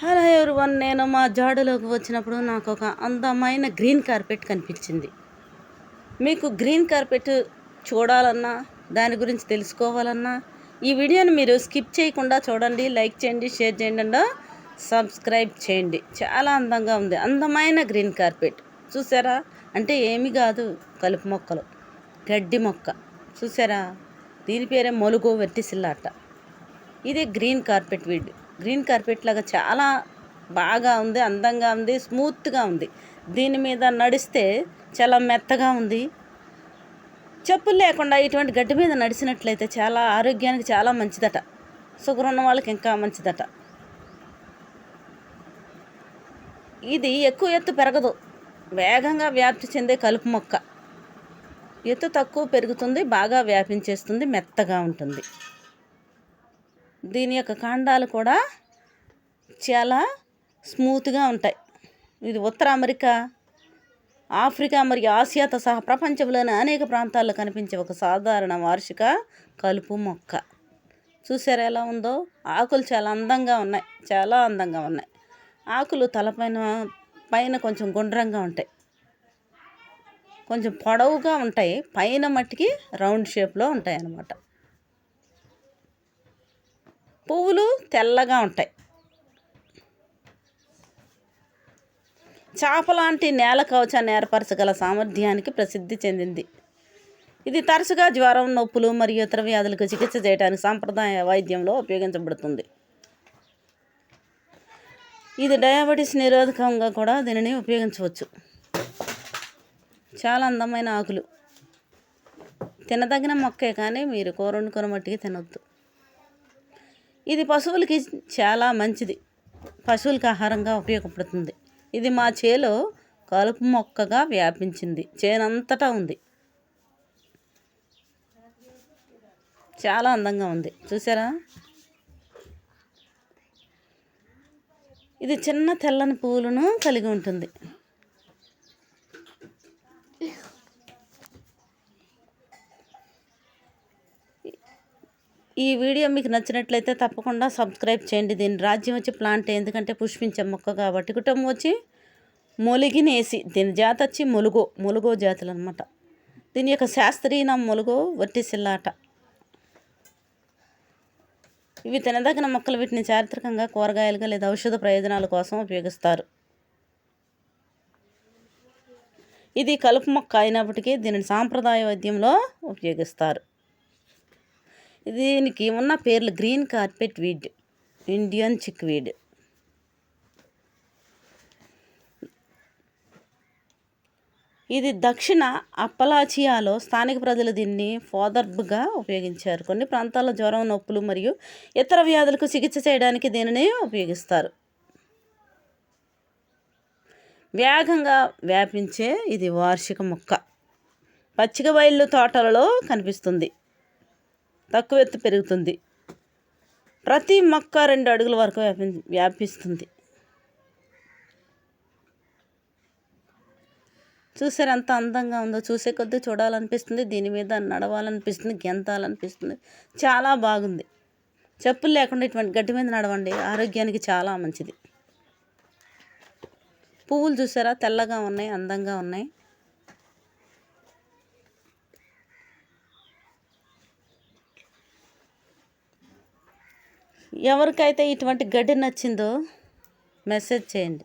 Hello everyone నేను మా జాడులోకి వచ్చినప్పుడు నాకు ఒక అందమైన గ్రీన్ కార్పెట్ కనిపించింది. మీకు గ్రీన్ కార్పెట్ చూడాలన్నా దాని గురించి తెలుసుకోవాలన్నా ఈ వీడియోని మీరు స్కిప్ చేయకుండా చూడండి లైక్ చేయండి షేర్ చేయండి అండ్ సబ్స్క్రైబ్ చేయండి. చాలా అందంగా ఉంది. అందమైన గ్రీన్ కార్పెట్. చూసారా? అంటే ఏమి కాదు కలుపు మొక్కలు. గడ్డి మొక్క. చూసారా? దీని పేరే మొలుగు వెట్టిసిల్లాట. ఇది green carpet video. Green carpet లాగా చాలా బాగా ఉంది అందంగా ఉంది స్మూత్గా ఉంది. దీని మీద నడిస్తే చాలా మెత్తగా ఉంది. చెప్పులు లేకుండా ఇటువంటి గడ్డి మీద నడిచినట్లయితే చాలా ఆరోగ్యానికి చాలా మంచిదట. షుగర్ ఉన్న వాళ్ళకి ఇంకా మంచిదట. ఇది ఎక్కువ ఎత్తు పెరగదు. వేగంగా వ్యాప్తి చెందే కలుపు మొక్క. ఎత్తు తక్కువ పెరుగుతుంది బాగా వ్యాపించేస్తుంది మెత్తగా ఉంటుంది. దీని యొక్క కాండాలు కూడా చాలా స్మూత్గా ఉంటాయి. ఇది ఉత్తర అమెరికా ఆఫ్రికా మరియు ఆసియాతో సహా ప్రపంచంలోని అనేక ప్రాంతాల్లో కనిపించే ఒక సాధారణ వార్షిక కలుపు మొక్క. చూసారా ఎలా ఉందో? ఆకులు చాలా అందంగా ఉన్నాయి. చాలా అందంగా ఉన్నాయి. ఆకులు తలపైన పైన కొంచెం గుండ్రంగా ఉంటాయి. కొంచెం పొడవుగా ఉంటాయి. పైన మట్టికి రౌండ్ షేప్లో ఉంటాయి అన్నమాట పువ్వులు తెల్లగా ఉంటాయి. చాప లాంటి నేల కవచాన్ని ఏర్పరచగల సామర్థ్యానికి ప్రసిద్ధి చెందింది. ఇది తరచుగా జ్వరం నొప్పులు మరియు ఇతర వ్యాధులకు చికిత్స చేయడానికి సాంప్రదాయ వైద్యంలో ఉపయోగించబడుతుంది. ఇది డయాబెటీస్ నిరోధకంగా కూడా దీనిని ఉపయోగించవచ్చు. చాలా అందమైన ఆకులు. తినదగిన మొక్కే కానీ మీరు కూర వండుకొని మట్టికి తినొద్దు. ఇది పశువులకి చాలా మంచిది. పశువులకు ఆహారంగా ఉపయోగపడుతుంది. ఇది మా చేలో కలుపు మొక్కగా వ్యాపించింది. చేనంతటా ఉంది. చాలా అందంగా ఉంది. చూసారా? ఇది చిన్న తెల్లని పువ్వులను కలిగి ఉంటుంది. ఈ వీడియో మీకు నచ్చినట్లయితే తప్పకుండా సబ్స్క్రైబ్ చేయండి. దీని రాజ్యం వచ్చి ప్లాంట్ ఎందుకంటే పుష్పించే మొక్క కాబట్టి కుటుంబం వచ్చి మొలిగినేసి దీని జాతి వచ్చి మొలుగో మొలుగో జాతులు అనమాట దీని యొక్క శాస్త్రీయ ములుగో మొలుగో వట్టిసిల్లాట. ఇవి తినదగిన మొక్కలు వీటిని చారిత్రకంగా కూరగాయలుగా లేదా ఔషధ ప్రయోజనాల కోసం ఉపయోగిస్తారు. ఇది కలుపు మొక్క అయినప్పటికీ దీనిని సాంప్రదాయ వైద్యంలో ఉపయోగిస్తారు. దీనికి ఉన్న పేర్లు green carpet weed Indian chickweed. ఇది దక్షిణ అప్పలాచియాలో స్థానిక ప్రజలు దీన్ని ఫోదర్బ్గా ఉపయోగించారు. కొన్ని ప్రాంతాల్లో జ్వరం నొప్పులు మరియు ఇతర వ్యాధులకు చికిత్స చేయడానికి దీనిని ఉపయోగిస్తారు. వేగంగా వ్యాపించే ఇది వార్షిక మొక్క. పచ్చిక బయళ్ళు తోటలలో కనిపిస్తుంది. తక్కువ ఎత్తు పెరుగుతుంది. ప్రతి మొక్క రెండు అడుగుల వరకు వ్యాపి వ్యాపిస్తుంది. చూసారు ఎంత అందంగా ఉందో? చూసే కొద్దీ చూడాలనిపిస్తుంది. దీని మీద నడవాలనిపిస్తుంది గెంతాలనిపిస్తుంది. చాలా బాగుంది. చెప్పులు లేకుండా ఇటువంటి గడ్డి మీద నడవండి. ఆరోగ్యానికి చాలా మంచిది. పువ్వులు చూసారా? తెల్లగా ఉన్నాయి అందంగా ఉన్నాయి. ఎవరికైతే ఇటువంటి గడ్డి నచ్చిందో మెసేజ్ చేయండి.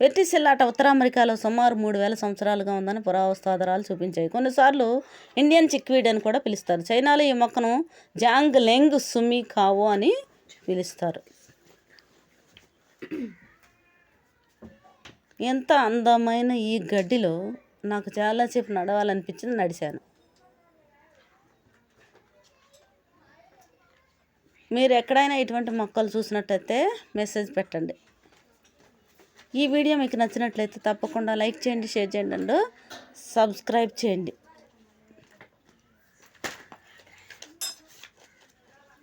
వెట్టిసిల్లాట ఉత్తర అమెరికాలో సుమారు మూడు వేల సంవత్సరాలుగా ఉందని పురావస్తాధారాలు చూపించాయి. కొన్నిసార్లు ఇండియన్ చిక్వీడ్ అని కూడా పిలుస్తారు. చైనాలో ఈ మొక్కను జాంగ్ లెంగ్ సుమి కావో అని పిలుస్తారు. ఎంత అందమైన ఈ గడ్డిలో నాకు చాలాసేపు నడవాలనిపించింది నడిచాను. మీరు ఎక్కడైనా ఇటువంటి మొక్కలు చూసినట్టయితే మెసేజ్ పెట్టండి. ఈ వీడియో మీకు నచ్చినట్లయితే తప్పకుండా లైక్ చేయండి షేర్ చేయండి అండ్ సబ్స్క్రైబ్ చేయండి.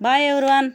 Bye everyone.